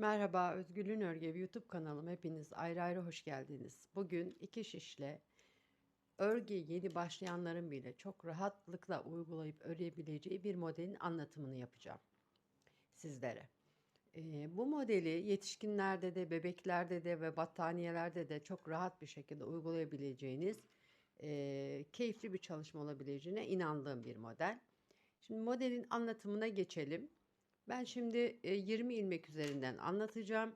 Merhaba, Özgürlüğün Örgü YouTube kanalıma hepiniz ayrı ayrı hoş geldiniz. Bugün iki şişle örgü yeni başlayanların bile çok rahatlıkla uygulayıp örebileceği bir modelin anlatımını yapacağım sizlere. Ee, bu modeli yetişkinlerde de, bebeklerde de ve battaniyelerde de çok rahat bir şekilde uygulayabileceğiniz e, keyifli bir çalışma olabileceğine inandığım bir model. Şimdi modelin anlatımına geçelim. Ben şimdi e, 20 ilmek üzerinden anlatacağım.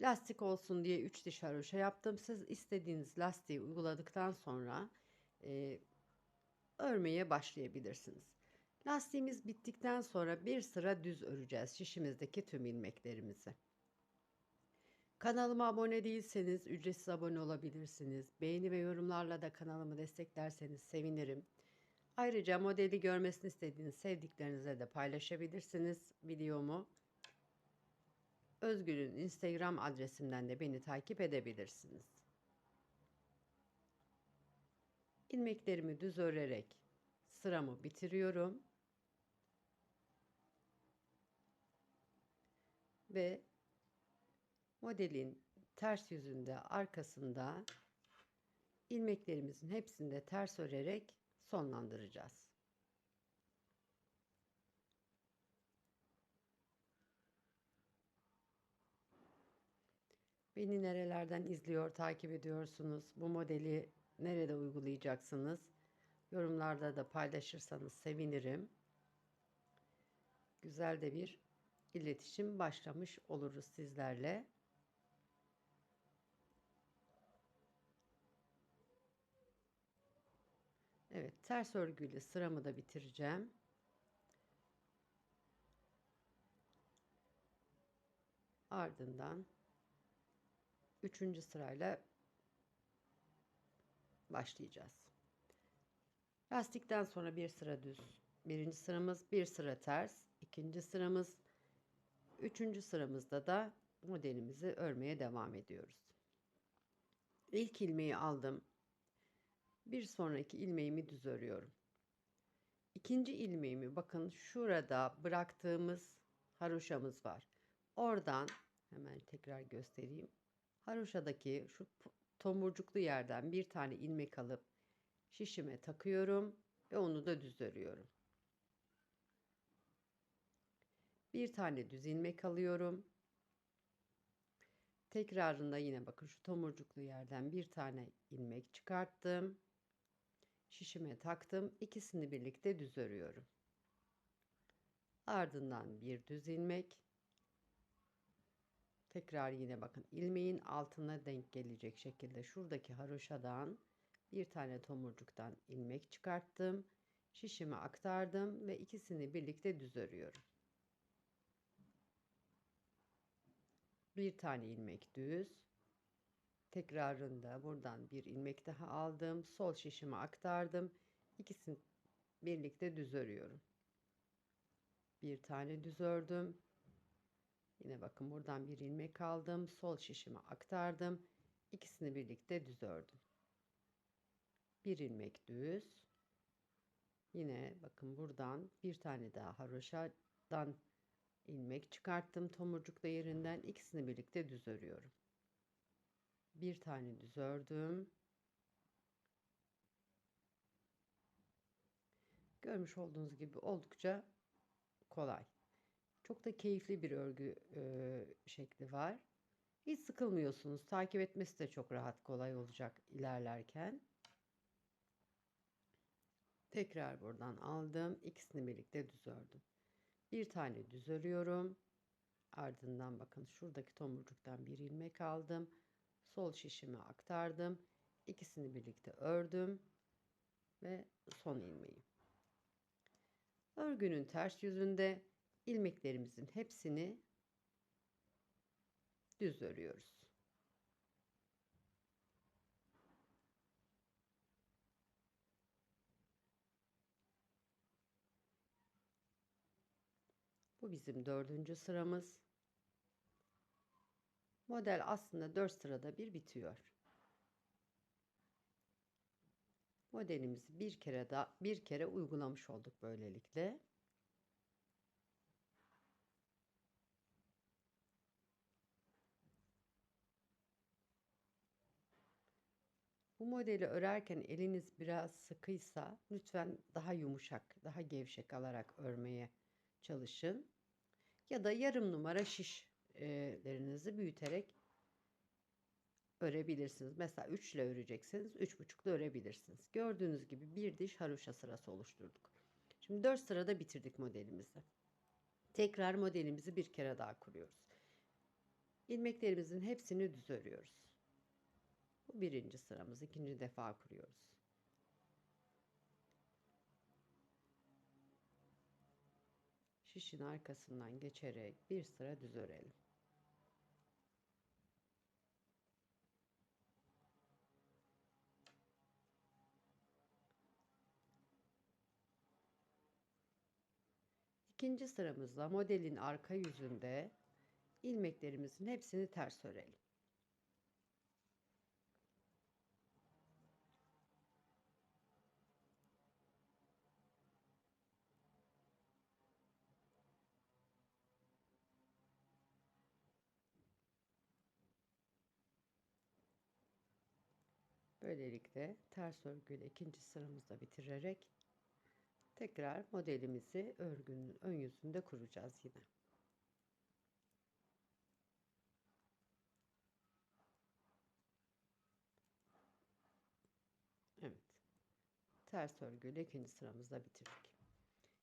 Lastik olsun diye 3 diş haroşa yaptım. Siz istediğiniz lastiği uyguladıktan sonra e, örmeye başlayabilirsiniz. Lastiğimiz bittikten sonra bir sıra düz öreceğiz şişimizdeki tüm ilmeklerimizi. Kanalıma abone değilseniz ücretsiz abone olabilirsiniz. Beğeni ve yorumlarla da kanalımı desteklerseniz sevinirim. Ayrıca modeli görmesini istediğiniz sevdiklerinize de paylaşabilirsiniz videomu. Özgür'ün Instagram adresimden de beni takip edebilirsiniz. İlmeklerimi düz örerek sıramı bitiriyorum. Ve modelin ters yüzünde arkasında ilmeklerimizin hepsinde ters örerek sonlandıracağız. Beni nerelerden izliyor, takip ediyorsunuz? Bu modeli nerede uygulayacaksınız? Yorumlarda da paylaşırsanız sevinirim. Güzel de bir iletişim başlamış oluruz sizlerle. Evet, ters örgüyle sıramı da bitireceğim. Ardından üçüncü sırayla başlayacağız. Lastikten sonra bir sıra düz. Birinci sıramız bir sıra ters. ikinci sıramız. Üçüncü sıramızda da modelimizi örmeye devam ediyoruz. İlk ilmeği aldım. Bir sonraki ilmeğimi düz örüyorum. İkinci ilmeğimi bakın şurada bıraktığımız haroşamız var. Oradan hemen tekrar göstereyim. Haroşadaki şu tomurcuklu yerden bir tane ilmek alıp şişime takıyorum ve onu da düz örüyorum. Bir tane düz ilmek alıyorum. Tekrarında yine bakın şu tomurcuklu yerden bir tane ilmek çıkarttım şişime taktım. İkisini birlikte düz örüyorum. Ardından bir düz ilmek. Tekrar yine bakın ilmeğin altına denk gelecek şekilde şuradaki haroşadan bir tane tomurcuktan ilmek çıkarttım. Şişime aktardım ve ikisini birlikte düz örüyorum. Bir tane ilmek düz. Tekrarında buradan bir ilmek daha aldım. Sol şişime aktardım. İkisini birlikte düz örüyorum. Bir tane düz ördüm. Yine bakın buradan bir ilmek aldım. Sol şişime aktardım. İkisini birlikte düz ördüm. Bir ilmek düz. Yine bakın buradan bir tane daha haroşadan ilmek çıkarttım tomurcukla yerinden ikisini birlikte düz örüyorum bir tane düz ördüm. Görmüş olduğunuz gibi oldukça kolay. Çok da keyifli bir örgü e, şekli var. Hiç sıkılmıyorsunuz. Takip etmesi de çok rahat, kolay olacak ilerlerken. Tekrar buradan aldım. İkisini birlikte düz ördüm. Bir tane düz örüyorum. Ardından bakın şuradaki tomurcuktan bir ilmek aldım sol şişimi aktardım. İkisini birlikte ördüm ve son ilmeği. Örgünün ters yüzünde ilmeklerimizin hepsini düz örüyoruz. Bu bizim dördüncü sıramız. Model aslında 4 sırada bir bitiyor. Modelimizi bir kere da bir kere uygulamış olduk böylelikle. Bu modeli örerken eliniz biraz sıkıysa lütfen daha yumuşak, daha gevşek alarak örmeye çalışın. Ya da yarım numara şiş şişlerinizi büyüterek örebilirsiniz. Mesela 3 ile örecekseniz 3,5 ile örebilirsiniz. Gördüğünüz gibi bir diş haroşa sırası oluşturduk. Şimdi 4 sırada bitirdik modelimizi. Tekrar modelimizi bir kere daha kuruyoruz. İlmeklerimizin hepsini düz örüyoruz. Bu birinci sıramız. ikinci defa kuruyoruz. Şişin arkasından geçerek bir sıra düz örelim. İkinci sıramızda modelin arka yüzünde ilmeklerimizin hepsini ters örelim. Böylelikle ters örgüyle ikinci sıramızda bitirerek tekrar modelimizi örgünün ön yüzünde kuracağız yine. Evet. Ters örgüyle ikinci sıramızda bitirdik.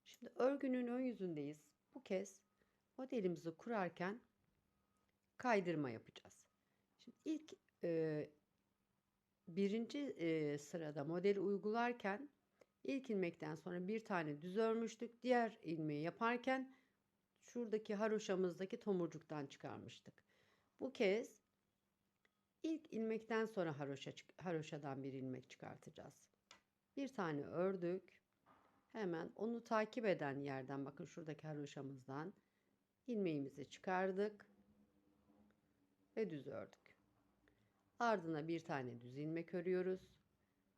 Şimdi örgünün ön yüzündeyiz. Bu kez modelimizi kurarken kaydırma yapacağız. Şimdi ilk e, birinci e, sırada modeli uygularken ilk ilmekten sonra bir tane düz örmüştük. Diğer ilmeği yaparken şuradaki haroşamızdaki tomurcuktan çıkarmıştık. Bu kez ilk ilmekten sonra haroşa, haroşadan bir ilmek çıkartacağız. Bir tane ördük. Hemen onu takip eden yerden bakın şuradaki haroşamızdan ilmeğimizi çıkardık ve düz ördük. Ardına bir tane düz ilmek örüyoruz.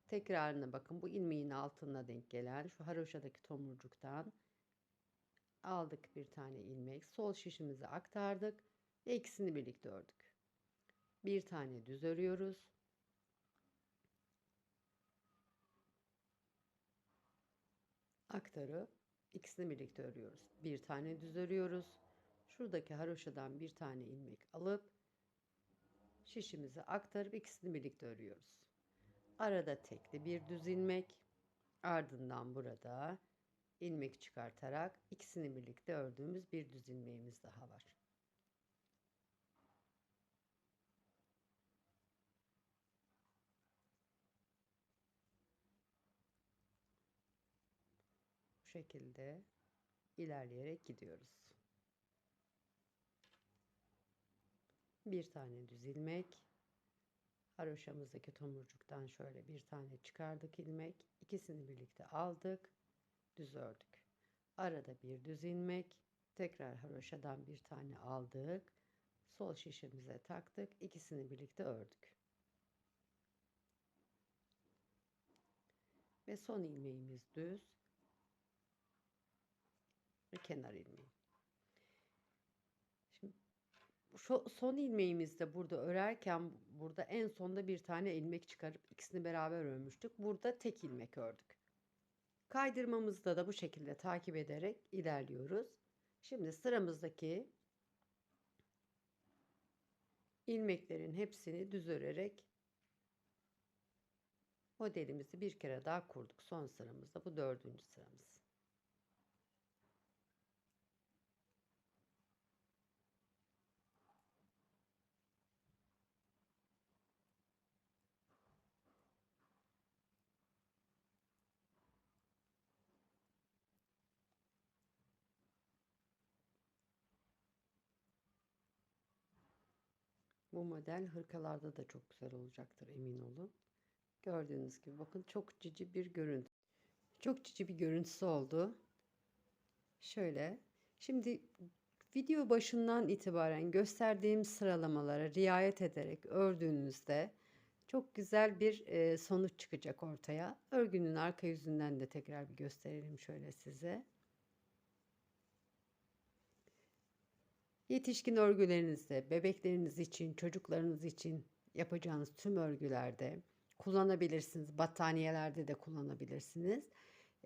Tekrarına bakın bu ilmeğin altına denk gelen şu haroşadaki tomurcuktan aldık bir tane ilmek. Sol şişimizi aktardık ve ikisini birlikte ördük. Bir tane düz örüyoruz. Aktarıp ikisini birlikte örüyoruz. Bir tane düz örüyoruz. Şuradaki haroşadan bir tane ilmek alıp şişimizi aktarıp ikisini birlikte örüyoruz. Arada tekli bir düz ilmek, ardından burada ilmek çıkartarak ikisini birlikte ördüğümüz bir düz ilmeğimiz daha var. Bu şekilde ilerleyerek gidiyoruz. Bir tane düz ilmek. Haroşamızdaki tomurcuktan şöyle bir tane çıkardık ilmek. İkisini birlikte aldık. Düz ördük. Arada bir düz ilmek. Tekrar haroşadan bir tane aldık. Sol şişimize taktık. İkisini birlikte ördük. Ve son ilmeğimiz düz. Ve kenar ilmeği. Şu son ilmeğimizde burada örerken burada en sonda bir tane ilmek çıkarıp ikisini beraber örmüştük. Burada tek ilmek ördük. Kaydırmamızda da bu şekilde takip ederek ilerliyoruz. Şimdi sıramızdaki ilmeklerin hepsini düz örerek modelimizi bir kere daha kurduk. Son sıramızda bu dördüncü sıramız. Bu model hırkalarda da çok güzel olacaktır emin olun. Gördüğünüz gibi bakın çok cici bir görüntü. Çok cici bir görüntüsü oldu. Şöyle. Şimdi video başından itibaren gösterdiğim sıralamalara riayet ederek ördüğünüzde çok güzel bir e, sonuç çıkacak ortaya. Örgünün arka yüzünden de tekrar bir gösterelim şöyle size. Yetişkin örgülerinizde, bebekleriniz için, çocuklarınız için yapacağınız tüm örgülerde kullanabilirsiniz. Battaniyelerde de kullanabilirsiniz.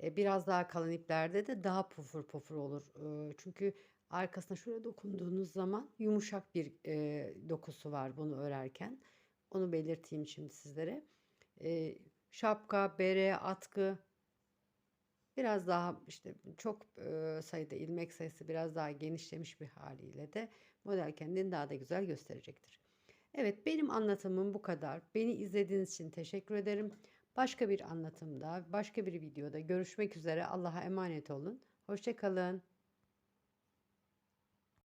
E, biraz daha kalın iplerde de daha pufur pufur olur. E, çünkü arkasına şöyle dokunduğunuz zaman yumuşak bir e, dokusu var bunu örerken. Onu belirteyim şimdi sizlere. Şapka, bere, atkı biraz daha işte çok sayıda ilmek sayısı biraz daha genişlemiş bir haliyle de model kendini daha da güzel gösterecektir. Evet benim anlatımım bu kadar. Beni izlediğiniz için teşekkür ederim. Başka bir anlatımda, başka bir videoda görüşmek üzere. Allah'a emanet olun. Hoşçakalın.